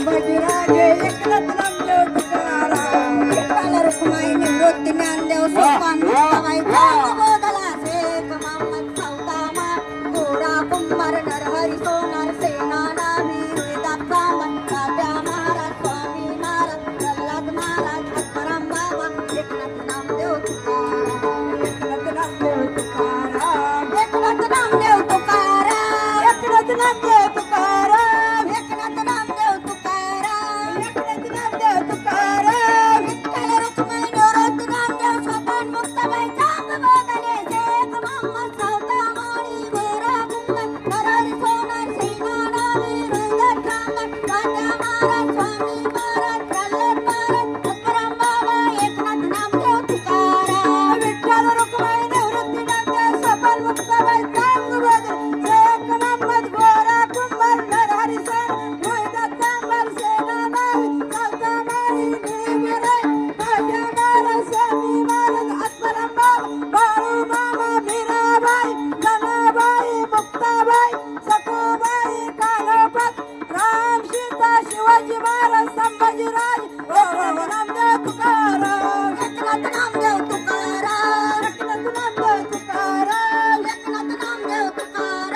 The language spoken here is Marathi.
संभाजीराजे एकनाथ नामदेव तुकाराम विठ्ठल रुक्माई निवृत्ती ज्ञानदेव सोपान मुक्ताबाई बोधला शेख मोहम्मद सौदामा. गोरा कुंभार नरहरी सोनार सेना नामी चांभार तात्या महाराज स्वामी महाराज प्रल्हाद महाराज आत्माराम बाबा एकनाथ नामदेव तुकाराम. एकनाथ नामदेव तुकाराम. एकनाथ नामदेव तुकाराम एकनाथ नामदेव जिवंत शिवाजी महाराज संभाजीराज रामदेव